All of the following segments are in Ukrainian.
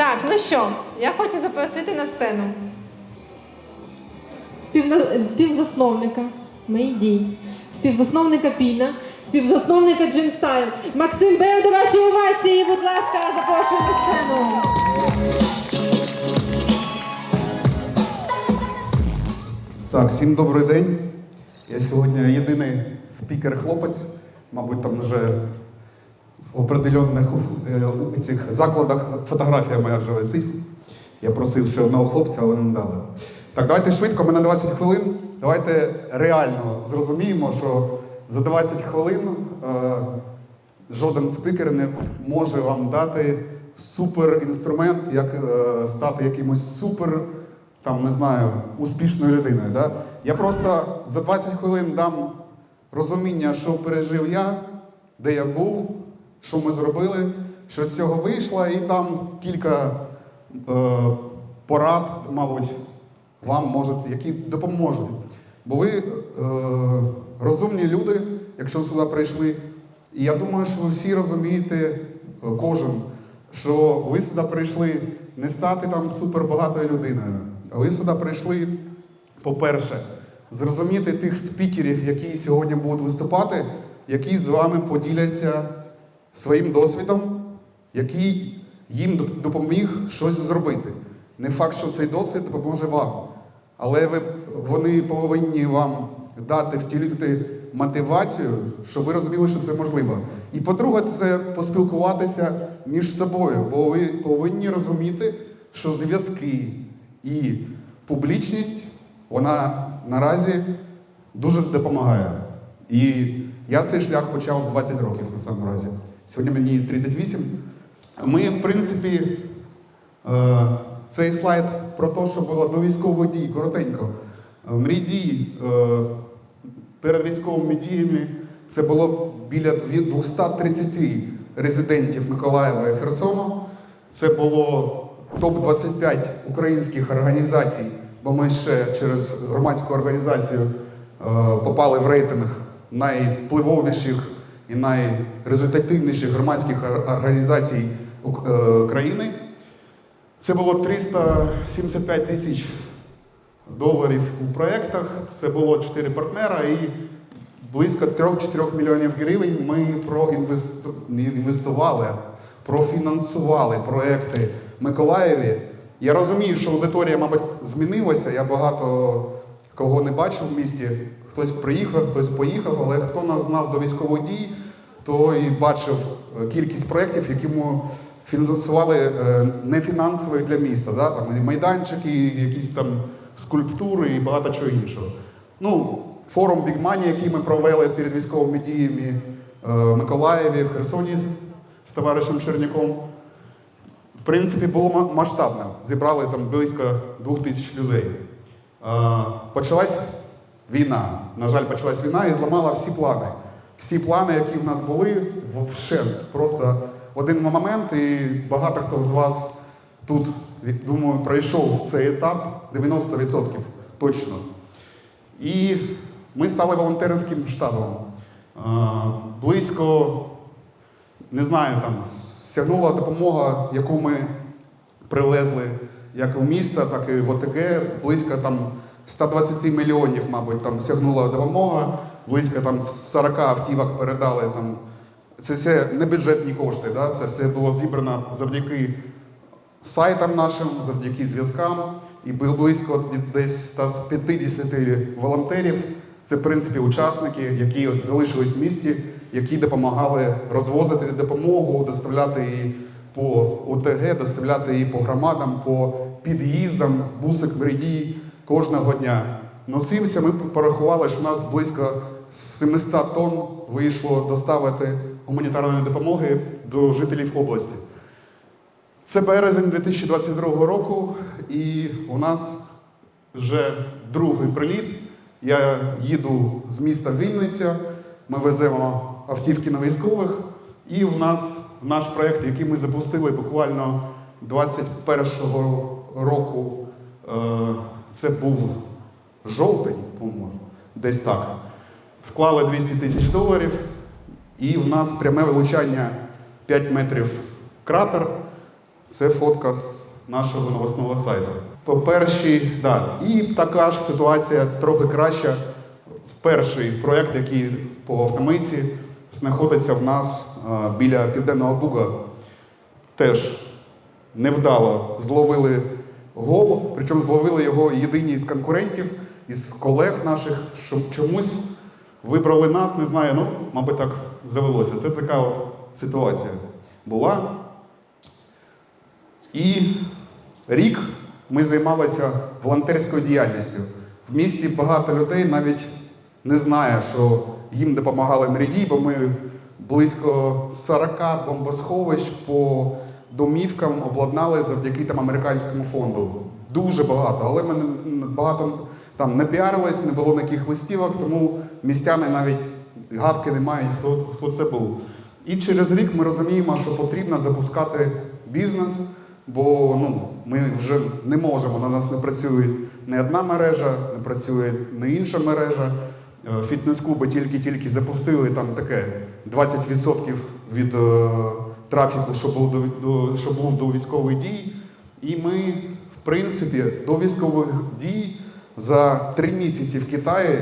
Так, ну що, я хочу запросити на сцену. Співна- Співзасновника Мейдій, співзасновника Піна, співзасновника Джимстайл. Максим Бео, до вашої овації, будь ласка, запрошую на сцену. Так, всім добрий день. Я сьогодні єдиний спікер-хлопець, мабуть, там вже в определенних е, цих закладах фотографія моя вже висить. Я просив ще одного хлопця, але не дали. Так, давайте швидко, ми на 20 хвилин. Давайте реально зрозуміємо, що за 20 хвилин е, жоден спікер не може вам дати супер інструмент, як е, стати якимось супер, там не знаю, успішною людиною. Да? Я просто за 20 хвилин дам розуміння, що пережив я, де я був, що ми зробили, що з цього вийшло, і там кілька е, порад, мабуть, вам можуть, які допоможуть. Бо ви е, розумні люди, якщо сюди прийшли. І я думаю, що ви всі розумієте, е, кожен, що ви сюди прийшли не стати там супербагатою людиною, ви сюди прийшли, по-перше, зрозуміти тих спікерів, які сьогодні будуть виступати, які з вами поділяться своїм досвідом, який їм допоміг щось зробити. Не факт, що цей досвід допоможе вам, але ви, вони повинні вам дати втілити мотивацію, щоб ви розуміли, що це можливо. І по-друге, це поспілкуватися між собою, бо ви повинні розуміти, що зв'язки і публічність вона наразі дуже допомагає. І я цей шлях почав 20 років на самому разі. Сьогодні мені 38. Ми, в принципі, е, цей слайд про те, що було до військових дій, коротенько. Е, Мрій дій е, перед військовими діями це було біля 230 резидентів Миколаєва і Херсону. Це було топ-25 українських організацій, бо ми ще через громадську організацію попали в рейтинг найвпливовіших і найрезультативніших громадських організацій е, країни. Це було 375 тисяч доларів у проєктах. Це було 4 партнера і близько 3-4 мільйонів гривень ми проінвесту- не інвестували, профінансували проекти Миколаєві. Я розумію, що аудиторія, мабуть, змінилася. Я багато кого не бачив в місті. Хтось приїхав, хтось поїхав, але хто нас знав до військових дій, той бачив е, кількість проєктів, які ми фінансували е, не фінансових для міста. Да? Там і майданчики, і якісь там скульптури і багато чого іншого. Ну, форум Money, який ми провели перед військовими діями е, в Миколаєві, в Херсоні з товаришем Черняком. В принципі, було ма- масштабно. Зібрали там близько двох тисяч людей. Почалась війна. На жаль, почалась війна і зламала всі плани. Всі плани, які в нас були, вщент. Просто в один момент, і багато хто з вас тут, думаю, пройшов цей етап 90% точно. І ми стали волонтерським штабом. Е, Близько не знаю, там сягнула допомога, яку ми привезли як в місто, так і в ОТГ. Близько там 120 мільйонів, мабуть, там сягнула допомога, близько там 40 автівок передали там. Це все не бюджетні кошти, да? це все було зібрано завдяки сайтам нашим, завдяки зв'язкам. І близько десь 150 волонтерів. Це, в принципі, учасники, які залишились в місті, які допомагали розвозити допомогу, доставляти її по ОТГ, доставляти її по громадам, по під'їздам, бусик меридій кожного дня. Носився, ми порахували, що у нас близько 700 тонн вийшло доставити гуманітарної допомоги до жителів області. Це березень 2022 року, і у нас вже другий приліт. Я їду з міста Вінниця, ми веземо автівки на військових, і в нас наш проєкт, який ми запустили буквально 21-го року, е, це був жовтень, по-моєму, десь так. Вклали 200 тисяч доларів, і в нас пряме вилучання 5 метрів кратер. Це фотка з нашого новосного сайту. По першій, да, і така ж ситуація трохи краща. Перший проєкт, який по автомийці, знаходиться в нас біля Південного Буга. Теж невдало зловили гол, причому зловили його єдині з конкурентів, із колег наших, що чомусь вибрали нас, не знаю, ну, мабуть, так завелося. Це така от ситуація була. І рік ми займалися волонтерською діяльністю. В місті багато людей навіть не знає, що їм допомагали мрідій, бо ми близько 40 бомбосховищ по домівкам обладнали завдяки там американському фонду. Дуже багато, але ми багато там не піарились, не було ніяких листівок, тому містяни навіть гадки не мають, хто, хто це був. І через рік ми розуміємо, що потрібно запускати бізнес, бо ну, ми вже не можемо, на нас не працює не одна мережа, не працює не інша мережа. Е, Фітнес-клуби тільки-тільки запустили там таке 20% від е, трафіку, що був до, що був до військових дій. І ми, в принципі, до військових дій за три місяці в Китаї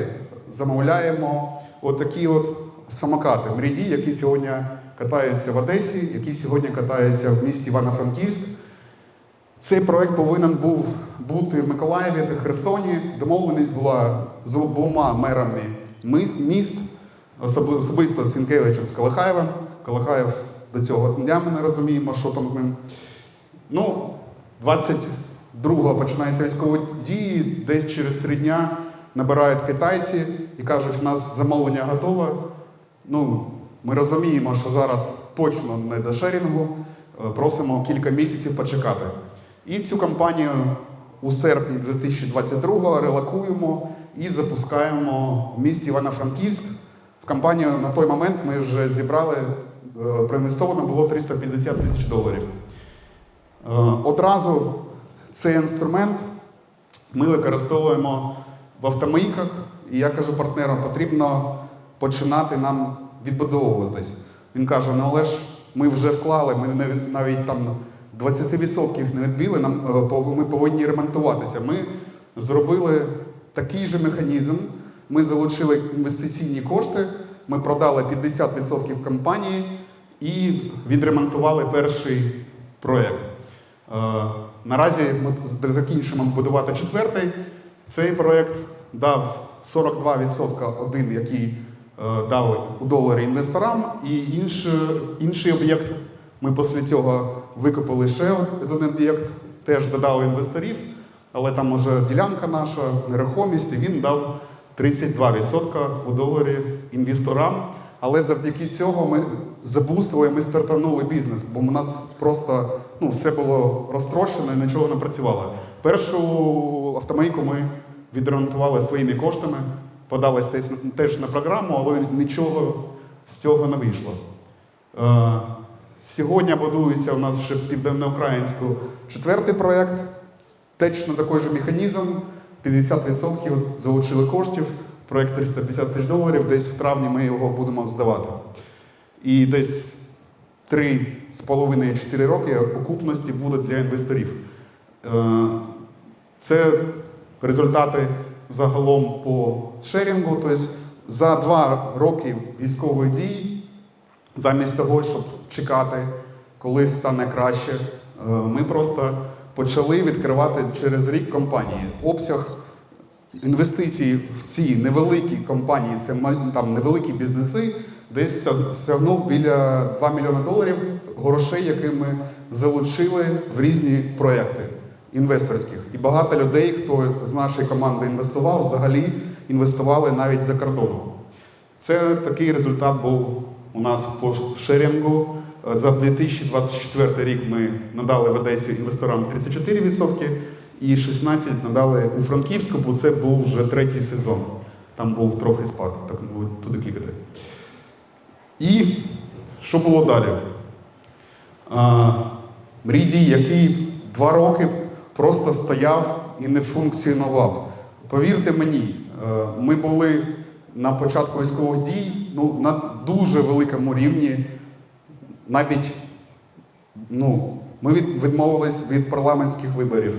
замовляємо отакі от самокати мріді, які сьогодні катаються в Одесі, які сьогодні катаються в місті Івано-Франківськ. Цей проект повинен був бути в Миколаєві та Херсоні. Домовленість була з обома мерами міст, особисто з Сінкевичем з Калихаєвим. Калихаєв до цього дня ми не розуміємо, що там з ним. Ну, 22-го починаються військові дії, десь через три дня набирають китайці і кажуть, в нас замовлення готове. Ну, ми розуміємо, що зараз точно не до шерінгу, е, просимо кілька місяців почекати. І цю кампанію у серпні 2022-го релакуємо і запускаємо в місті Івано-Франківськ. В кампанію на той момент ми вже зібрали, е, проінвестовано було 350 тисяч доларів. Е, Одразу цей інструмент ми використовуємо в автомийках, і я кажу партнерам, потрібно починати нам відбудовуватись. Він каже: ну але ж ми вже вклали, ми навіть, навіть там 20% не відбили, нам е, ми повинні ремонтуватися. Ми зробили такий же механізм. Ми залучили інвестиційні кошти, ми продали 50% компанії і відремонтували перший проєкт. Е, Наразі ми закінчимо будувати четвертий. Цей проєкт дав 42% один, який е, дали у доларі інвесторам, і інший, інший об'єкт ми після цього викупили ще один об'єкт, теж додали інвесторів, але там уже ділянка наша, нерухомість, і він дав 32% у доларі інвесторам. Але завдяки цього ми забустили, ми стартанули бізнес, бо у нас просто ну, все було розтрощено і нічого не працювало. Першу автомийку ми відремонтували своїми коштами, подались теж, теж на програму, але нічого з цього не вийшло. Сьогодні будується у нас ще в південноукраїнську четвертий проєкт. Точно такий же механізм. 50% залучили коштів, проєкт 350 тисяч доларів, десь в травні ми його будемо здавати. І десь 3,5-4 роки окупності буде для інвесторів. Е, Це результати загалом по шерінгу. Тобто за два роки військових дій, замість того, щоб чекати, коли стане краще, е, ми просто почали відкривати через рік компанії. Обсяг інвестицій в ці невеликі компанії, це там невеликі бізнеси, десь сягнув біля 2 мільйони доларів грошей, які ми залучили в різні проекти інвесторських. І багато людей, хто з нашої команди інвестував, взагалі інвестували навіть за кордоном. Це такий результат був у нас по шерінгу. За 2024 рік ми надали в Одесі інвесторам 34% і 16% надали у Франківську, бо це був вже третій сезон. Там був трохи спад, так туди клікати. І що було далі? А, Мрідій, який два роки просто стояв і не функціонував. Повірте мені, е, ми були на початку військових дій ну, на дуже великому рівні, навіть ну, Ми від, відмовились від парламентських виборів,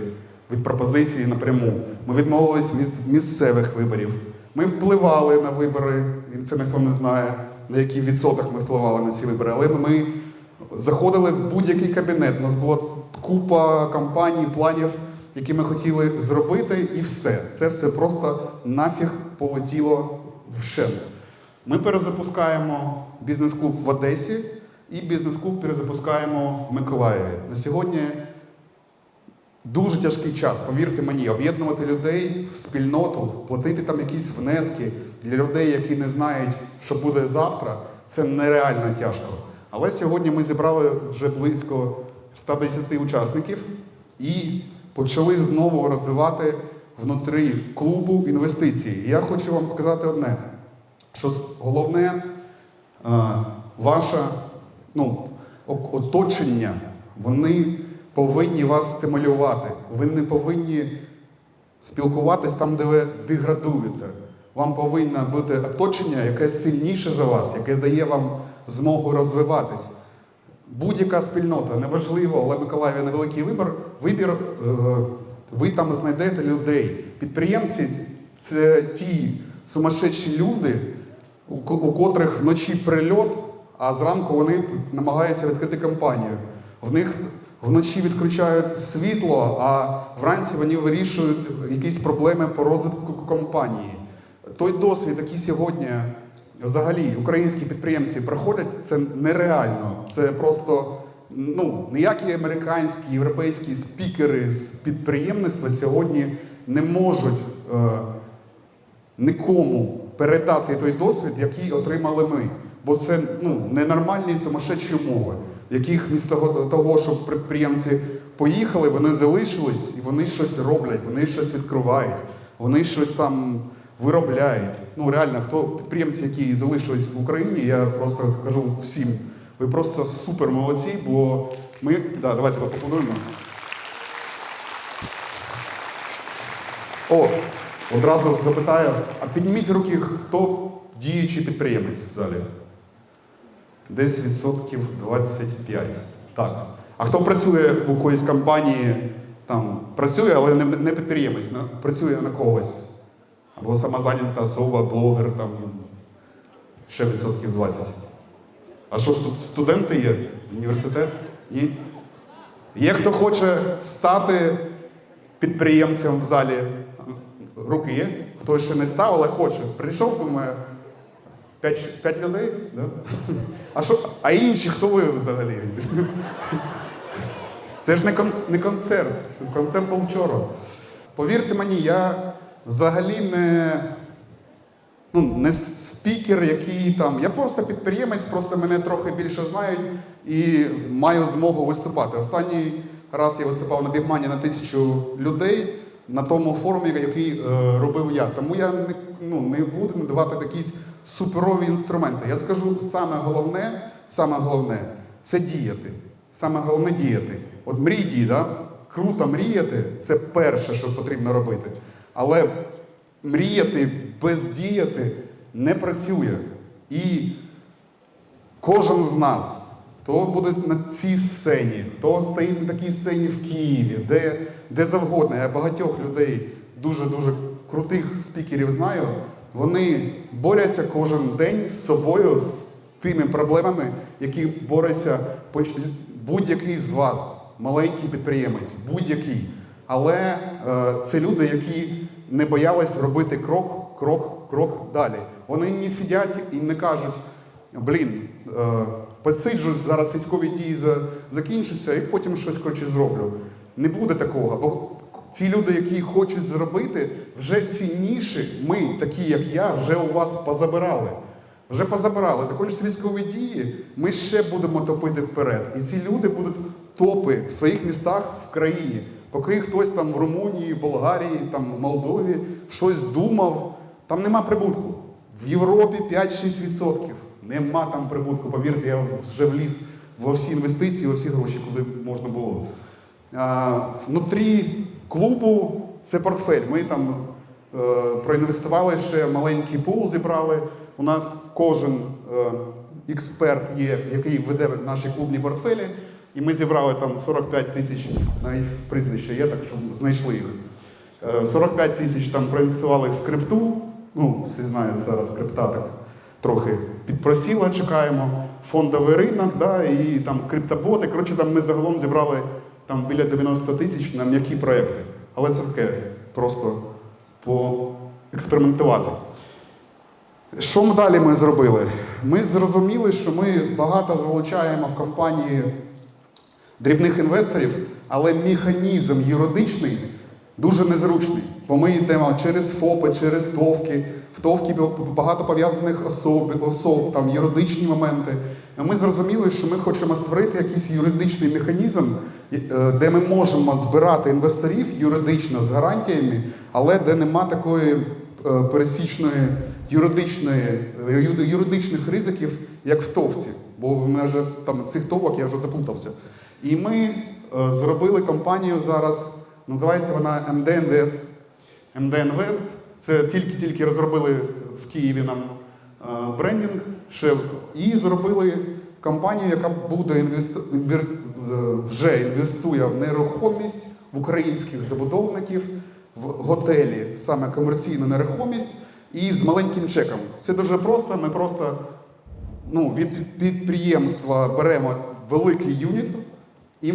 від пропозиції напряму. Ми відмовились від місцевих виборів. Ми впливали на вибори, і це ніхто не знає, на який відсоток ми впливали на ці вибори. Але ми заходили в будь-який кабінет. У нас була купа кампаній, планів, які ми хотіли зробити, і все. Це все просто нафіг полетіло вщент. Ми перезапускаємо бізнес-клуб в Одесі і бізнес-клуб перезапускаємо в Миколаєві. На сьогодні дуже тяжкий час, повірте мені, об'єднувати людей в спільноту, платити там якісь внески для людей, які не знають, що буде завтра, це нереально тяжко. Але сьогодні ми зібрали вже близько 110 учасників і почали знову розвивати внутрі клубу інвестиції. І я хочу вам сказати одне, що головне е, ваше ну, оточення, вони повинні вас стимулювати. Ви не повинні спілкуватись там, де ви деградуєте. Вам повинно бути оточення, яке сильніше за вас, яке дає вам змогу розвиватись. Будь-яка спільнота, неважливо, але Миколаєві невеликий вибір, вибір, е, ви там знайдете людей. Підприємці це ті сумасшедші люди, у котрих вночі прильот, а зранку вони намагаються відкрити компанію. В них вночі відключають світло, а вранці вони вирішують якісь проблеми по розвитку компанії. Той досвід, який сьогодні взагалі українські підприємці проходять, це нереально. Це просто ну, ніякі американські, європейські спікери з підприємництва сьогодні не можуть е, нікому передати той досвід, який отримали ми. Бо це ну, ненормальні сумасшедші умови, яких місто того- щоб підприємці поїхали, вони залишились і вони щось роблять, вони щось відкривають, вони щось там виробляють. Ну реально, хто підприємці, які залишились в Україні, я просто кажу всім, ви просто супер молодці, бо ми. Да, давайте поаплодуємо. О, одразу запитаю, а підніміть руки, хто діючий підприємець в залі? Десь відсотків 25. Так. А хто працює в якоїсь компанії, там, працює, але не, не підприємець, на- працює на когось. Або самозайнята особа, блогер, там, ще відсотків 20. А що, сту- студенти є? Університет? Ні? Є хто хоче стати підприємцем в залі? Руки? Хто ще не став, але хоче. Прийшов, думає, п'ять, п'ять людей? Да? А, що, а інші хто ви взагалі? Це ж не, конц- не концерт. Концерт був вчора. Повірте мені, я взагалі не, ну, не спікер, який там. Я просто підприємець, просто мене трохи більше знають і маю змогу виступати. Останній раз я виступав на Бігмані на тисячу людей на тому форумі, який е, робив я. Тому я не, ну, не буду надавати якісь суперові інструменти. Я скажу саме головне, саме головне це діяти. Саме головне діяти. От мрій дій, да? круто мріяти це перше, що потрібно робити. Але мріяти без діяти не працює. І кожен з нас, хто буде на цій сцені, хто стоїть на такій сцені в Києві, де, де завгодно, я багатьох людей, дуже-дуже крутих спікерів знаю, вони борються кожен день з собою, з тими проблемами, які бореться будь-який з вас, маленький підприємець, будь-який. Але е, це люди, які не боялись робити крок, крок, крок далі. Вони не сидять і не кажуть, блін, е, посиджу, зараз військові дії за- закінчаться і потім щось коротше зроблю. Не буде такого. Ці люди, які хочуть зробити, вже цінніші, ми, такі як я, вже у вас позабирали. Вже позабирали. Закінчаться військові дії, ми ще будемо топити вперед. І ці люди будуть топи в своїх містах в країні. Поки хтось там в Румунії, Болгарії, там, в Молдові щось думав, там нема прибутку. В Європі 5-6%. Нема там прибутку. Повірте, я вже вліз во всі інвестиції, во всі гроші, куди можна було. А, внутрі клубу це портфель. Ми там е, проінвестували ще маленький пул, зібрали. У нас кожен е, експерт є, який веде наші клубні портфелі. і ми зібрали там 45 тисяч, навіть прізвище є, так що знайшли їх. Е, 45 тисяч там проінвестували в крипту. Ну, всі знають зараз крипта так трохи підпросіла, чекаємо. Фондовий ринок, да, і там криптоботи. Коротше, там ми загалом зібрали там біля 90 тисяч на м'які проекти. Але це таке просто поекспериментувати. Що ми далі ми зробили? Ми зрозуміли, що ми багато залучаємо в компанії дрібних інвесторів, але механізм юридичний дуже незручний. Бо ми йдемо через ФОПи, через ТОВки, в ТОВки багато пов'язаних особ, особ, там юридичні моменти. Ми зрозуміли, що ми хочемо створити якийсь юридичний механізм, де ми можемо збирати інвесторів юридично з гарантіями, але де нема такої е, пересічної юридичної, е, юридичних ризиків, як в ТОВці. Бо в мене вже там цих ТОВок я вже заплутався. І ми е, зробили компанію зараз, називається вона MD Invest. MD Invest це тільки-тільки розробили в Києві нам е, брендінг ще, і зробили компанію, яка буде е, вже інвестує в нерухомість в українських забудовників, в готелі, саме комерційну нерухомість, і з маленьким чеком. Це дуже просто. Ми просто ну, від підприємства беремо великий юніт і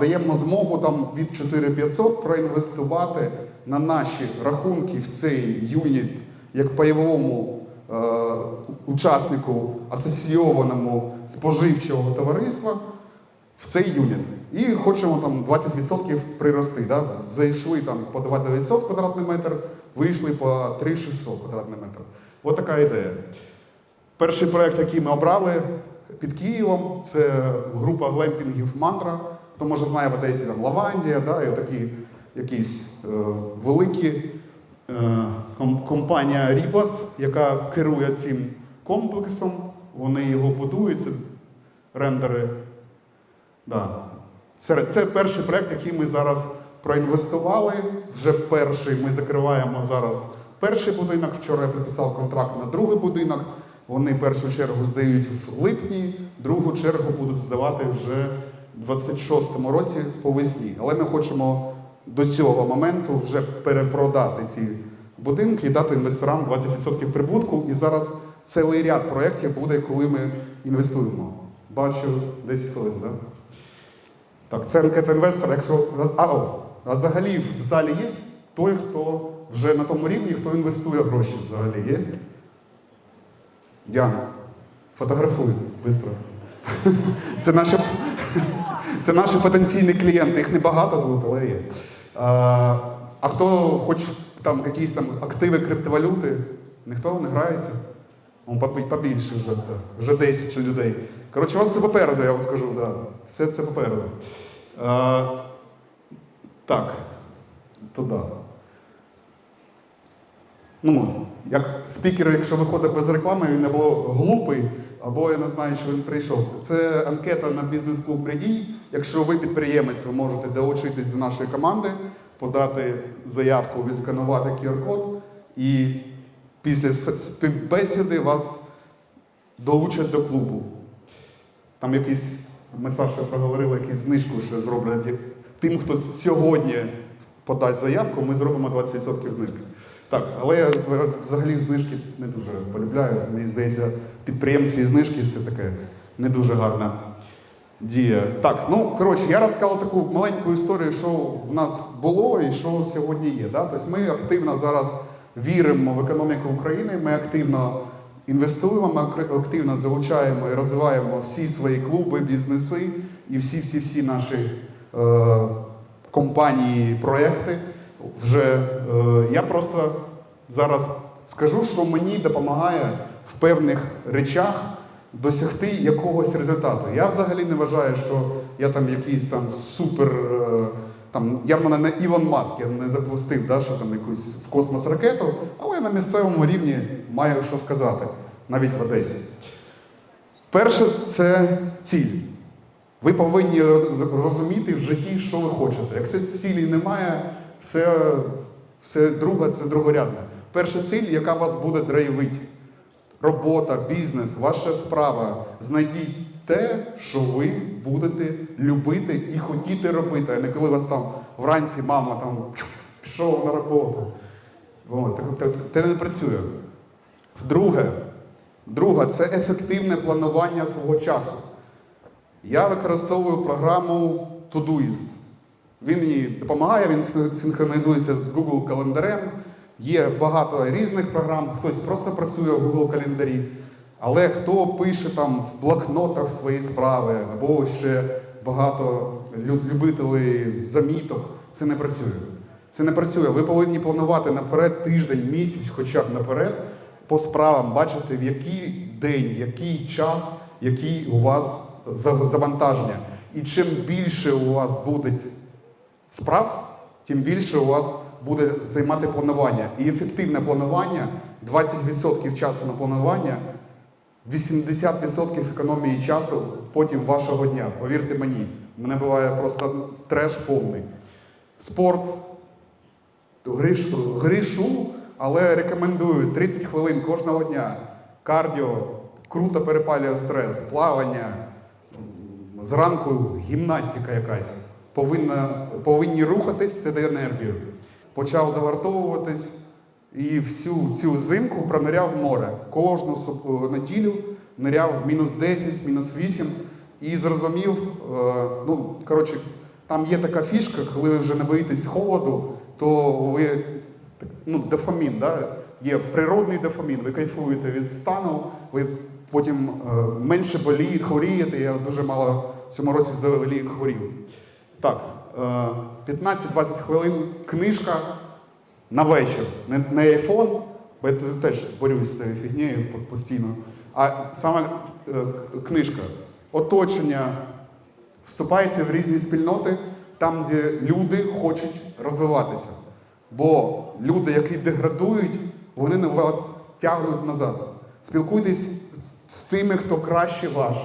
даємо змогу там від 4500 проінвестувати на наші рахунки в цей юніт як пайовому е, учаснику асоційованому споживчого товариства в цей юніт. І хочемо там 20% прирости. Да? Зайшли там по 2900 квадратний метр, вийшли по 3600 квадратний метр. Ось така ідея. Перший проект, який ми обрали під Києвом, це група глемпінгів Мантра. Хто може знає в Одесі там Лавандія, да, і такі якісь е, великі е, компанія Рібас, яка керує цим комплексом. Вони його будують, це рендери. Да. Це, це перший проект, який ми зараз проінвестували. Вже перший ми закриваємо зараз перший будинок. Вчора я підписав контракт на другий будинок. Вони першу чергу здають в липні, другу чергу будуть здавати вже в 26-му році по весні. Але ми хочемо до цього моменту вже перепродати ці будинки і дати інвесторам 20% прибутку. І зараз цілий ряд проєктів буде, коли ми інвестуємо. Бачу 10 хвилин, так? Да? Так, це анкета інвестора. Якщо а, о, а взагалі в залі є той, хто вже на тому рівні, хто інвестує гроші взагалі є? Діана, фотографуй швидко. Це наші, це наші потенційні клієнти. Їх небагато тут, але є. А, а хто хоче там якісь там активи криптовалюти? Ніхто не грається? Побільше вже, вже 10 людей. Коротше, у вас це попереду, я вам скажу, да. Все це попереду. А, так, туди. Ну, як спікер, якщо виходить без реклами, він або глупий, або я не знаю, що він прийшов. Це анкета на бізнес-клуб Придій. Якщо ви підприємець, ви можете долучитись до нашої команди, подати заявку, відсканувати QR-код, і після співбесіди вас долучать до клубу. Там якийсь, ми з Сашою проговорили, якусь знижку ще зроблять. Тим, хто сьогодні подасть заявку, ми зробимо 20% знижки. Так, але я взагалі знижки не дуже полюбляю. Мені здається, підприємці і знижки це таке не дуже гарна дія. Так, ну коротше, я розказав таку маленьку історію, що в нас було і що сьогодні є. Да? Тобто ми активно зараз віримо в економіку України, ми активно інвестуємо, ми активно залучаємо і розвиваємо всі свої клуби, бізнеси і всі-всі-всі наші е, компанії, проекти. Вже е, я просто зараз скажу, що мені допомагає в певних речах досягти якогось результату. Я взагалі не вважаю, що я там якийсь там супер. е, Там явно не Ілон Маск, я не запустив, да, що там якусь в космос ракету, але на місцевому рівні маю що сказати, навіть в Одесі. Перше це ціль. Ви повинні розуміти в житті, що ви хочете. Якщо цілі немає, все, все друге це другорядне. Перша ціль, яка вас буде драйвити. Робота, бізнес, ваша справа. Знайдіть те, що ви будете любити і хотіти робити, а не коли вас там вранці мама там пішов на роботу. Це не працює. Друге, друге це ефективне планування свого часу. Я використовую програму Todoist. Він мені допомагає, він синхронізується з Google календарем. Є багато різних програм, хтось просто працює в Google календарі, але хто пише там в блокнотах свої справи, або ще багато лю- любителей заміток, це не працює. Це не працює. Ви повинні планувати наперед тиждень, місяць, хоча б наперед, по справам, бачити, в який день, який час, який у вас завантаження. І чим більше у вас буде справ, тим більше у вас буде займати планування. І ефективне планування 20% часу на планування, 80% економії часу потім вашого дня. Повірте мені, мене буває просто треш повний. Спорт, грішу, грішу, але рекомендую 30 хвилин кожного дня. Кардіо круто перепалює стрес, плавання, зранку гімнастика якась. Повинна, повинні рухатись, це дає енергію. Почав загартовуватись і всю цю зимку прониряв море. Кожну е, неділю ниряв в мінус 10, мінус 8 і зрозумів, е, ну, коротше, там є така фішка, коли ви вже не боїтесь холоду, то ви ну, дофамін, да? є природний дофамін, ви кайфуєте від стану, ви потім е, менше болієте, хворієте. Я дуже мало в цьому році взагалі хворів. Так, е, 15-20 хвилин книжка на вечір. Не, не iPhone, бо я теж борюсь з цією фігнею постійно. А саме е, книжка. Оточення. Вступайте в різні спільноти, там, де люди хочуть розвиватися. Бо люди, які деградують, вони на вас тягнуть назад. Спілкуйтесь з тими, хто краще ваш,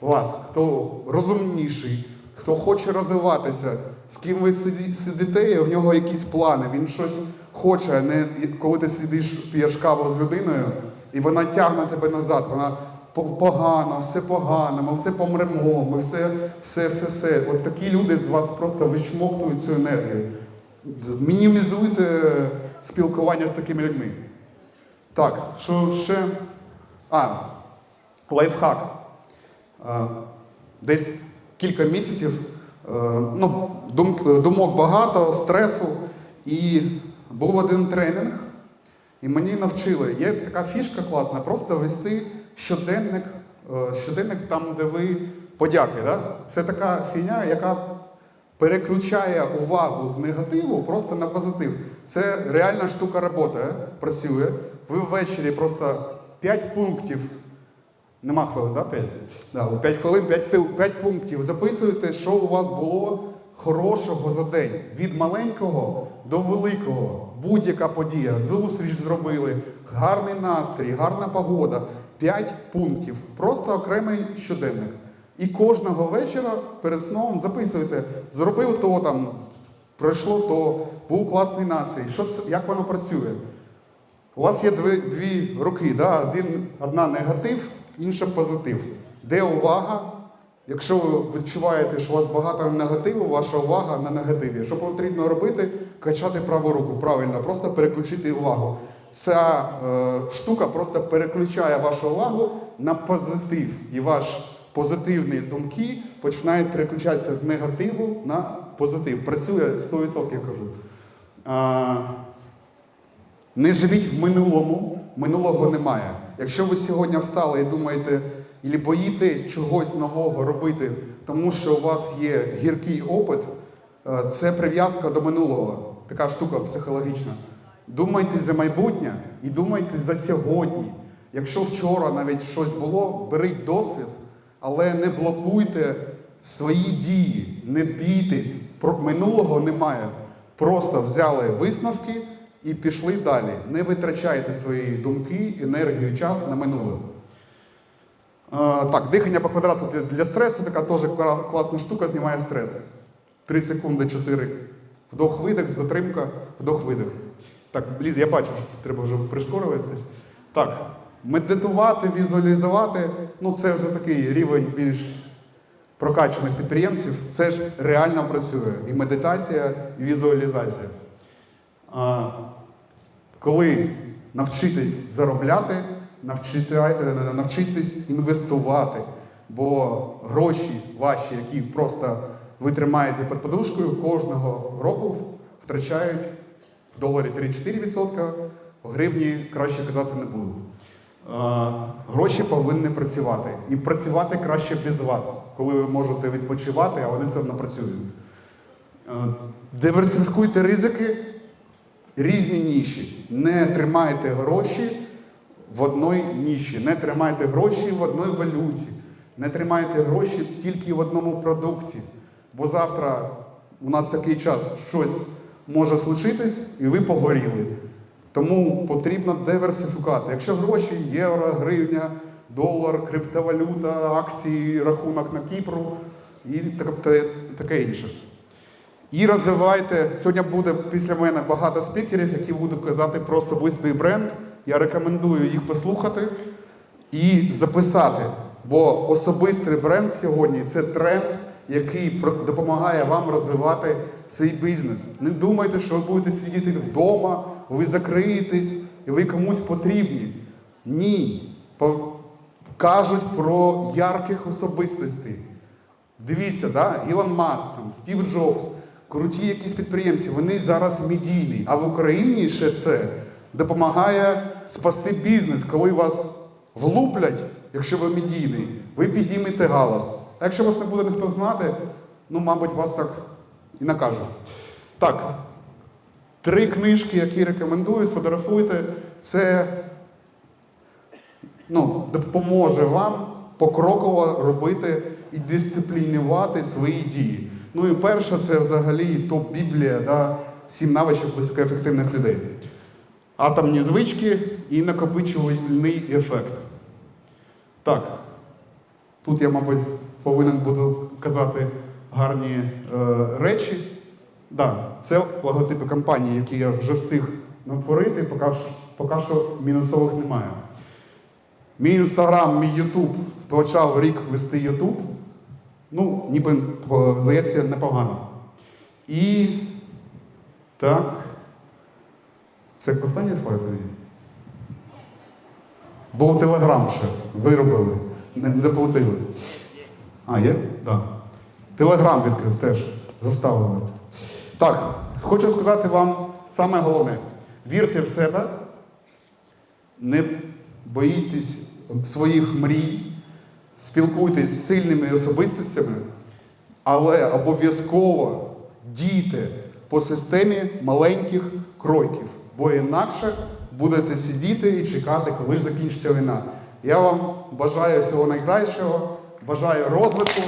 вас, хто розумніший, хто хоче розвиватися, з ким ви сидите, в нього якісь плани, він щось хоче, не коли ти сидиш, п'єш каву з людиною, і вона тягне тебе назад. Вона погано, все погано, ми все помремо, ми все, все, все, все. От такі люди з вас просто вичмокнують цю енергію. Мінімізуйте спілкування з такими людьми. Так, що ще? А, лайфхак. Е, Десь кілька місяців, е, ну, думок багато, стресу. І був один тренінг, і мені навчили. Є така фішка класна, просто вести щоденник, е, щоденник там, де ви подяки. Да? Це така фігня, яка переключає увагу з негативу просто на позитив. Це реальна штука робота, е, працює. Ви ввечері просто 5 пунктів. Нема хвилин, да? 5? Да, 5 хвилин, 5, 5 пунктів. Записуєте, що у вас було хорошого за день. Від маленького до великого. Будь-яка подія. Зустріч зробили, гарний настрій, гарна погода. 5 пунктів. Просто окремий щоденник. І кожного вечора перед сном записуєте, зробив то там, пройшло то, був класний настрій. Що це, як воно працює? У вас є дві, дві руки, да? Один, одна негатив, інша позитив. Де увага? Якщо ви відчуваєте, що у вас багато негативу, ваша увага на негативі. Що потрібно робити? Качати праву руку. Правильно, просто переключити увагу. Ця е, штука просто переключає вашу увагу на позитив. І ваші позитивні думки починають переключатися з негативу на позитив. Працює 100% кажу. А, не живіть в минулому, минулого немає. Якщо ви сьогодні встали і думаєте, і боїтесь чогось нового робити, тому що у вас є гіркий опит, е, це прив'язка до минулого, така штука психологічна. Думайте за майбутнє і думайте за сьогодні. Якщо вчора навіть щось було, беріть досвід, але не блокуйте свої дії, не бійтесь. Минулого немає. Просто взяли висновки і пішли далі. Не витрачайте свої думки, енергію, час на минуле. Е, так, дихання по квадрату для- стресу така теж класна штука, знімає стрес. 3 секунди, 4. Вдох-видих, затримка, вдох-видих. Так, Ліз, я бачу, що треба вже пришкорюватись. Так, Медитувати, візуалізувати ну це вже такий рівень більш прокачаних підприємців. Це ж реально працює. І медитація, і візуалізація. А, коли навчитись заробляти, навчити, е, навчитись інвестувати. Бо гроші ваші, які просто ви тримаєте під подушкою, кожного року втрачають в доларі 3-4%, в гривні краще казати не буду. Е, Гроші повинні працювати. І працювати краще без вас, коли ви можете відпочивати, а вони все одно працюють. Е, Диверсифікуйте ризики, різні ніші. Не тримайте гроші в одній ніші, не тримайте гроші в одній валюті, не тримайте гроші тільки в одному продукті. Бо завтра у нас такий час, щось може случитись, і ви погоріли. Тому потрібно диверсифікувати. Якщо гроші, євро, гривня, долар, криптовалюта, акції, рахунок на Кіпру і таке, інше. І розвивайте. Сьогодні буде після мене багато спікерів, які будуть казати про особистий бренд. Я рекомендую їх послухати і записати. Бо особистий бренд сьогодні це тренд, який допомагає вам розвивати свій бізнес. Не думайте, що ви будете сидіти вдома, ви закриєтесь і ви комусь потрібні. Ні. Кажуть про ярких особистостей. Дивіться, да? Ілон Маск, там, Стів Джобс, круті якісь підприємці, вони зараз медійні. А в Україні ще це допомагає спасти бізнес, коли вас влуплять, якщо ви медійний, ви підіймете галас. А якщо вас не буде ніхто знати, ну, мабуть, вас так і накажуть. Так, три книжки, які рекомендую, сфотографуйте. Це ну, допоможе вам покроково робити і дисциплінувати свої дії. Ну і перше, це взагалі топ-біблія, да, сім навичок високоефективних людей. Атомні звички і накопичувальний ефект. Так, тут я, мабуть, повинен буду казати гарні е, речі. Да, це логотипи компанії, які я вже встиг натворити, поки, поки що мінусових немає. Мій інстаграм, мій Ютуб почав рік вести Ютуб. Ну, ніби здається, непогано. І так. Це останній слайд? Був телеграм ще. Виробили. Не, не доплатили. А, є? Так. Да. Телеграм відкрив теж. Заставили. Так, хочу сказати вам саме головне: вірте в себе, не боїтесь своїх мрій, спілкуйтесь з сильними особистостями, але обов'язково дійте по системі маленьких кроків, бо інакше будете сидіти і чекати, коли ж закінчиться війна. Я вам бажаю всього найкращого, бажаю розвитку.